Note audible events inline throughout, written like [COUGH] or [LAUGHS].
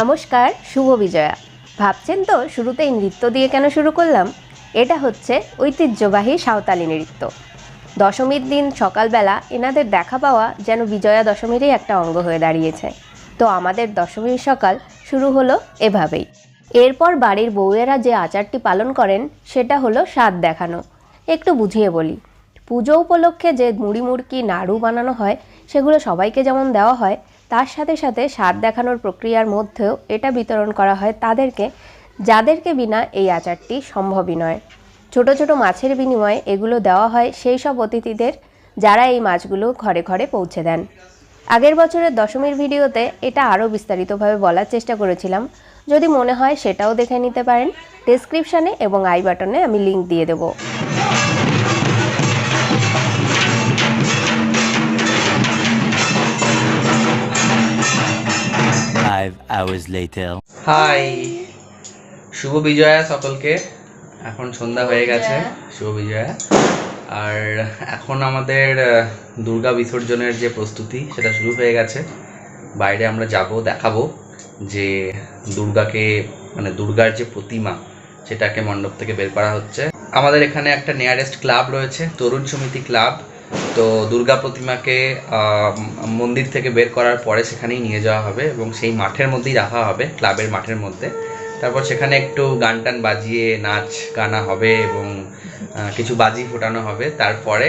নমস্কার, শুভ বিজয়া। ভাবছেন তো শুরুতেই নৃত্য দিয়ে কেন শুরু করলাম? এটা হচ্ছে ঐতিহ্যবাহী সাঁওতালি নৃত্য। দশমীর দিন সকালবেলা এনাদের দেখা পাওয়া যেন বিজয়া দশমীরই একটা অঙ্গ হয়ে দাঁড়িয়েছে। তো আমাদের দশমীর সকাল শুরু হলো এভাবেই। এরপর বাড়ির বউয়েরা যে আচারটি পালন করেন, সেটা হলো স্বাদ দেখানো। একটু বুঝিয়ে বলি। পুজো উপলক্ষে যে মুড়ি মুড়কি নাড়ু বানানো হয়, সেগুলো সবাইকে যেমন দেওয়া হয় তার সাথে সাথে স্বাদ দেখানোর প্রক্রিয়ার মধ্যেও এটা বিতরণ করা হয় তাদেরকে, যাদেরকে বিনা এই আচারটি সম্ভবই নয়। ছোট ছোট মাছের বিনিময়ে এগুলো দেওয়া হয় সেই সব অতিথিদের যারা এই মাছগুলো ঘরে ঘরে পৌঁছে দেন। আগের বছরের দশমীর ভিডিওতে এটা আরও বিস্তারিতভাবে বলার চেষ্টা করেছিলাম। যদি মনে হয় সেটাও দেখে নিতে পারেন। ডেসক্রিপশানে এবং আই বাটনে আমি লিংক দিয়ে দেবো। Five hours later. Hi Shubho Bijoya সকলকে। এখন সন্ধ্যা হয়ে গেছে। শুভ বিজয়া। আর এখন আমাদের দুর্গা বিসর্জনের যে প্রস্তুতি সেটা শুরু হয়ে গেছে। বাইরে আমরা যাব দেখাবো যে দুর্গাকে মানে দুর্গার যে প্রতিমা সেটাকে মণ্ডপ থেকে বের করা হচ্ছে। আমাদের এখানে একটা নিয়ারেস্ট ক্লাব রয়েছে তরুণ সমিতি ক্লাব তো দুর্গা প্রতিমাকে আহ, মন্দির থেকে বের করার পরে সেখানেই নিয়ে যাওয়া হবে এবং সেই মাঠের মধ্যেই রাখা হবে ক্লাবের মাঠের মধ্যে। তারপর সেখানে একটু গান টান বাজিয়ে নাচ গানা হবে এবং কিছু বাজি ফোটানো হবে। তারপরে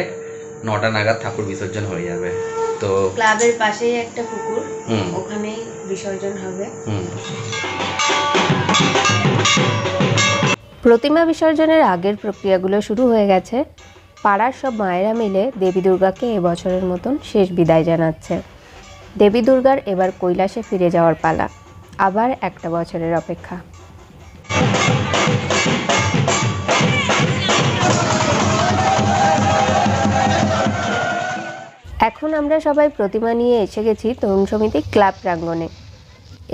নটা নাগাদ ঠাকুর বিসর্জন হয়ে যাবে। তো ক্লাবের পাশেই একটা পুকুর হুম। ওখানেই বিসর্জন হবে। প্রতিমা বিসর্জনের আগের প্রক্রিয়াগুলো শুরু হয়ে গেছে। পাড়ার সব মায়েরা মিলে দেবী দুর্গাকে এবছরের মতন শেষ বিদায় জানাচ্ছে। দেবী দুর্গার এবার কৈলাসে ফিরে যাওয়ার পালা, আবার একটা বছরের অপেক্ষা। এখন আমরা সবাই প্রতিমা নিয়ে এসে গেছি তরুণ সমিতি ক্লাব প্রাঙ্গণে।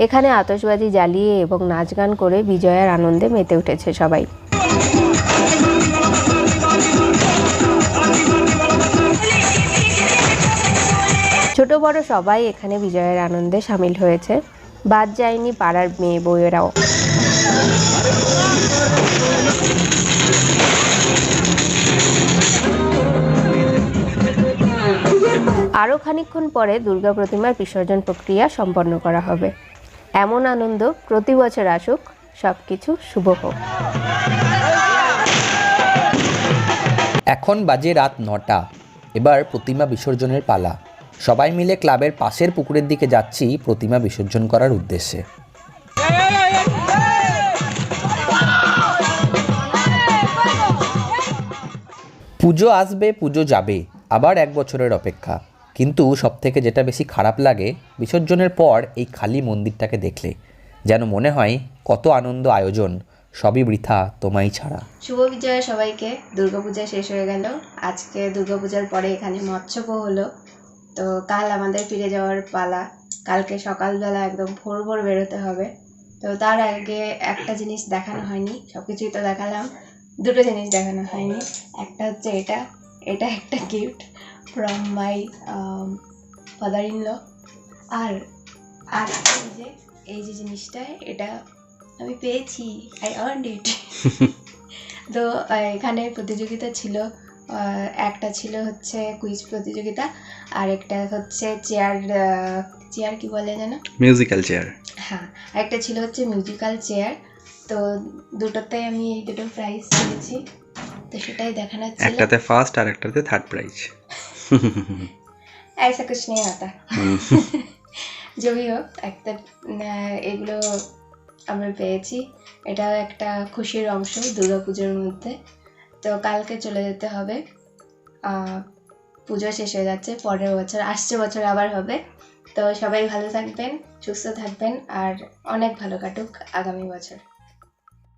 এখানে আতশবাজি জ্বালিয়ে এবং নাচ গান করে বিজয়ার আনন্দে মেতে উঠেছে সবাই। বড় সবাই এখানে বিজয়ের আনন্দে সামিল হয়েছে। বাদ যায়নি পাড়ার মেয়ে বউয়েরাও। আরও খানিকক্ষণ পরে দুর্গা প্রতিমার বিসর্জন প্রক্রিয়া সম্পন্ন করা হবে। এমন আনন্দ প্রতি বছর আসুক সব কিছু শুভ হোক। এখন বাজে রাত নটা। এবার প্রতিমা বিসর্জনের পালা। সবাই মিলে ক্লাবের পাশের পুকুরের দিকে যাচ্ছি প্রতিমা বিসর্জন করার উদ্দেশ্যে। পুজো আসবে, পুজো যাবে, আবার এক বছরের অপেক্ষা। কিন্তু সবথেকে যেটা বেশি খারাপ লাগে, বিসর্জনের পর এই খালি মন্দিরটাকে দেখলে। যেন মনে হয়, কত আনন্দ আয়োজন, সবই বৃথা তোমাই ছাড়া। শুভ বিজয়া সবাইকে, দুর্গাপূজা শেষ হয়ে গেল। আজকে দুর্গাপূজার পরে এখানে মৎস্যপ হলো। তো কাল আমাদের ফিরে যাওয়ার পালা। কালকে সকালবেলা একদম ভোর ভোর বেরোতে হবে। তো তার আগে একটা জিনিস দেখানো হয়নি সব কিছুই তো দেখালাম। দুটো জিনিস দেখানো হয়নি। একটা হচ্ছে এটা এটা একটা gift from my father in law আর আর এই যে এই যে জিনিসটা এটা আমি পেয়েছি। আই আর্নড ইট তো এখানে প্রতিযোগিতা ছিল। একটা ছিল হচ্ছে কুইজ প্রতিযোগিতা আর একটা হচ্ছে চেয়ার চেয়ার কি বলে যেন মিউজিক্যাল চেয়ার হ্যাঁ একটা ছিল হচ্ছে মিউজিক্যাল চেয়ার তো দুটোতে আমি এই দুটো প্রাইজ পেয়েছি তো সেটাই দেখানো ছিল একটাতে ফার্স্ট আর একটাতে থার্ড প্রাইজ [LAUGHS] ऐसा कुछ नहीं आता [LAUGHS] जो भी হোক একটা আহ, এগুলো আমরা পেয়েছি এটাও একটা খুশির অংশ দুর্গাপুজোর মধ্যে তো কালকে চলে যেতে হবে। পুজো শেষ হয়ে যাচ্ছে, পরের বছর, আসছে বছর আবার হবে। তো সবাই ভালো থাকবেন, সুস্থ থাকবেন, আর অনেক ভালো কাটুক আগামী বছর।